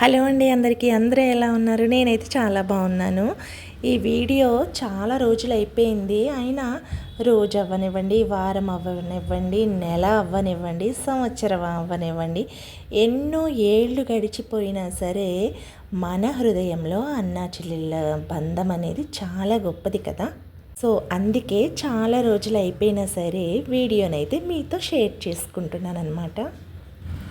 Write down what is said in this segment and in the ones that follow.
Hello అండి అందరికీ. అందరూ ఎలా ఉన్నారు? నేనైతే చాలా బాగున్నాను. ఈ వీడియో చాలా రోజులు అయిపోయింది. అయినా రోజు అవ్వనివ్వండి వారం అవ్వనివ్వండి నెల అవ్వనివ్వండి సంవత్సరం అవ్వనివ్వండి ఎన్నో ఏళ్ళు గడిచిపోయినా సరే మన హృదయంలో అన్నా చెల్లెళ్ళ బంధం అనేది చాలా గొప్పది కదా. సో అందుకే చాలా రోజులు అయిపోయినా సరే వీడియోనైతే మీతో షేర్ చేసుకుంటున్నాను అనమాట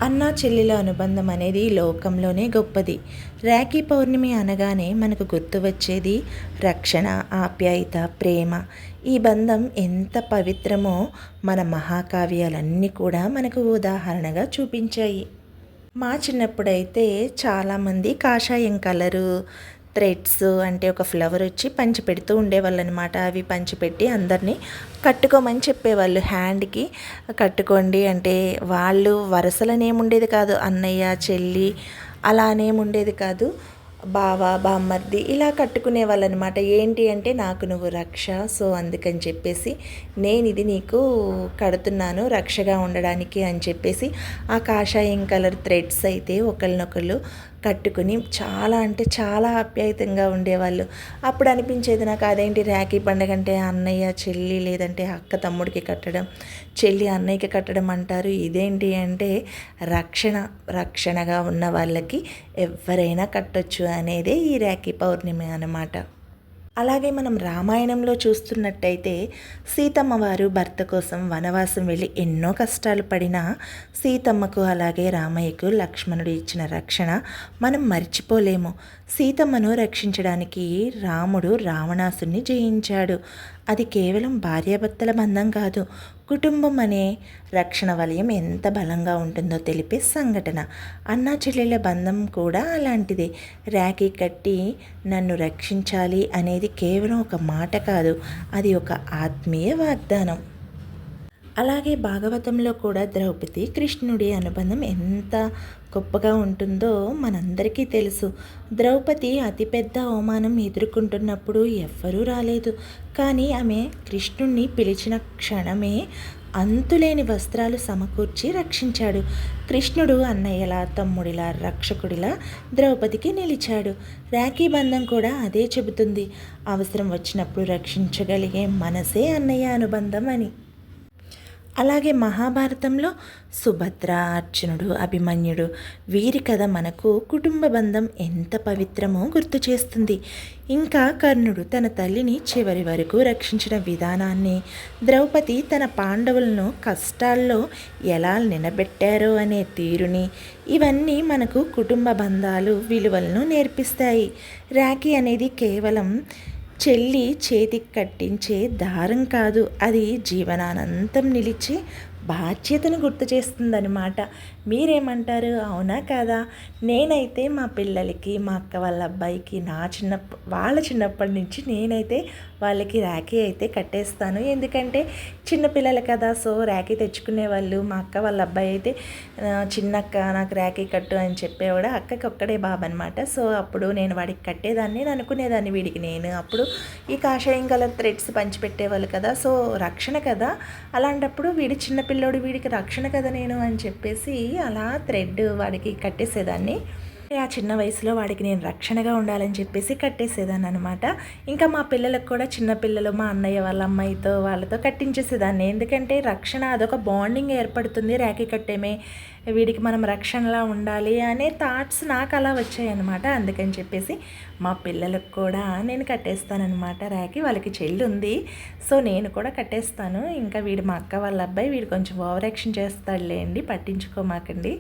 అన్నా చెల్లెల అనుబంధం అనేది లోకంలోనే గొప్పది. రాఖీ పౌర్ణమి అనగానే మనకు గుర్తు వచ్చేది రక్షణ ఆప్యాయత ప్రేమ. ఈ బంధం ఎంత పవిత్రమో మన మహాకావ్యాలన్నీ కూడా మనకు ఉదాహరణగా చూపించాయి. మా చిన్నప్పుడైతే చాలామంది కాషాయం కలరు థ్రెడ్స్ అంటే ఒక ఫ్లవర్ వచ్చి పంచి పెడుతూ ఉండేవాళ్ళు అనమాట అవి పంచిపెట్టి అందరినీ కట్టుకోమని చెప్పేవాళ్ళు. హ్యాండ్కి కట్టుకోండి అంటే వాళ్ళు వరసలనేముండేది కాదు. అన్నయ్య చెల్లి అలానేముండేది కాదు. బావ బామ్మర్ది ఇలా కట్టుకునే అనమాట ఏంటి అంటే నాకు నువ్వు రక్ష. సో అందుకని చెప్పేసి నేను ఇది నీకు కడుతున్నాను రక్షగా ఉండడానికి అని చెప్పేసి ఆ కాషాయం కలర్ థ్రెడ్స్ అయితే ఒకరినొకళ్ళు కట్టుకుని చాలా అంటే చాలా ఆప్యాయతంగా ఉండేవాళ్ళు. అప్పుడు అనిపించేది నాకు అదేంటి రాఖీ పండగ అంటే అన్నయ్య చెల్లి లేదంటే అక్క తమ్ముడికి కట్టడం చెల్లి అన్నయ్యకి కట్టడం అంటారు. ఇదేంటి అంటే రక్షణ రక్షణగా ఉన్న వాళ్ళకి ఎవరైనా కట్టొచ్చు అనేదే ఈ రాఖీ పౌర్ణమి అన్నమాట. అలాగే మనం రామాయణంలో చూస్తున్నట్టయితే సీతమ్మ వారు భర్త కోసం వనవాసం వెళ్ళి ఎన్నో కష్టాలు పడినా సీతమ్మకు అలాగే రామయ్యకు లక్ష్మణుడు ఇచ్చిన రక్షణ మనం మర్చిపోలేము. సీతమ్మను రక్షించడానికి రాముడు రావణాసుని జయించాడు. అది కేవలం భార్యాభర్తల బంధం కాదు కుటుంబం అనే రక్షణ వలయం ఎంత బలంగా ఉంటుందో తెలిపే సంఘటన. అన్నా చెల్లెల బంధం కూడా అలాంటిదే. ర్యాకీ కట్టి నన్ను రక్షించాలి అనేది కేవలం ఒక మాట కాదు అది ఒక ఆత్మీయ వాగ్దానం. అలాగే భాగవతంలో కూడా ద్రౌపది కృష్ణుడి అనుబంధం ఎంత గొప్పగా ఉంటుందో మనందరికీ తెలుసు. ద్రౌపది అతిపెద్ద అవమానం ఎదుర్కొంటున్నప్పుడు ఎవ్వరూ రాలేదు. కానీ ఆమె కృష్ణుణ్ణి పిలిచిన క్షణమే అంతులేని వస్త్రాలు సమకూర్చి రక్షించాడు. కృష్ణుడు అన్నయ్యలా తమ్ముడిలా రక్షకుడిలా ద్రౌపదికి నిలిచాడు. రాఖీ బంధం కూడా అదే చెబుతుంది. అవసరం వచ్చినప్పుడు రక్షించగలిగే మనసే అన్నయ్య అనుబంధం అని అలాగే మహాభారతంలో సుభద్ర అర్జునుడు అభిమన్యుడు వీరి కథ మనకు కుటుంబ బంధం ఎంత పవిత్రమో గుర్తు చేస్తుంది. ఇంకా కర్ణుడు తన తల్లిని చివరి వరకు రక్షించిన విధానాన్ని ద్రౌపది తన పాండవులను కష్టాల్లో ఎలా నిలబెట్టారో అనే తీరుని ఇవన్నీ మనకు కుటుంబ బంధాలు విలువలను నేర్పిస్తాయి. రాఖీ అనేది కేవలం చెల్లి చేతికి కట్టించే దారం కాదు. అది జీవనానంతం నిలిచి బాధ్యతను గుర్తు చేస్తుందనమాట మీరేమంటారు? అవునా కదా? నేనైతే మా పిల్లలకి మా అక్క వాళ్ళ అబ్బాయికి నా చిన్న వాళ్ళ చిన్నప్పటి నుంచి నేనైతే వాళ్ళకి ర్యాకీ అయితే కట్టేస్తాను. ఎందుకంటే చిన్నపిల్లలు కదా సో ర్యాకీ తెచ్చుకునే వాళ్ళు మా అక్క వాళ్ళ అబ్బాయి అయితే చిన్నక్క నాకు ర్యాకీ కట్టు అని చెప్పేవాడు అక్కకి ఒక్కడే బాబు అనమాట సో అప్పుడు నేను వాడికి కట్టేదాన్ని నేను అనుకునేదాన్ని వీడికి నేను. అప్పుడు ఈ కాషాయం కలర్ థ్రెడ్స్ పంచిపెట్టేవాళ్ళు కదా సో రక్షణ కదా. అలాంటప్పుడు వీడి పిల్లోడు వీడికి రక్షణ కదా నేను అని చెప్పేసి అలా థ్రెడ్ వాడికి కట్టేసేదాన్ని. ఆ చిన్న వయసులో వాడికి నేను రక్షణగా ఉండాలని చెప్పేసి కట్టేసేదాన్ని అనమాట ఇంకా మా పిల్లలకు కూడా చిన్న పిల్లలు మా అన్నయ్య వాళ్ళ అమ్మాయితో వాళ్ళతో కట్టించేసేదాన్ని. ఎందుకంటే రక్షణ అదొక బాండింగ్ ఏర్పడుతుంది ర్యాకి కట్టేమే వీడికి మనం రక్షణలా ఉండాలి అనే థాట్స్ నాకు అలా వచ్చాయన్నమాట. అందుకని చెప్పేసి మా పిల్లలకు కూడా నేను కట్టేస్తానమాట ర్యాకి వాళ్ళకి చెల్లి ఉంది సో నేను కూడా కట్టేస్తాను. ఇంకా వీడు మా అక్క వాళ్ళ అబ్బాయి వీడు కొంచెం ఓవర్ యాక్షన్ చేస్తాడులేండి పట్టించుకోమాకండి.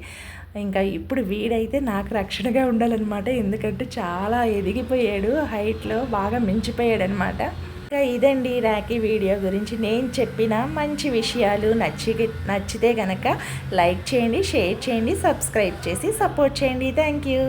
ఇంకా ఇప్పుడు వీడైతే నాకు రక్షణగా ఉండాలన్నమాట. ఎందుకంటే చాలా ఎదిగిపోయాడు హైట్లో బాగా మించిపోయాడు అనమాట ఇంకా ఇదండి రాఖీ వీడియో గురించి. నేను చెప్పిన మంచి విషయాలు నచ్చి నచ్చితే కనుక లైక్ చేయండి షేర్ చేయండి సబ్స్క్రైబ్ చేసి సపోర్ట్ చేయండి. Thank you.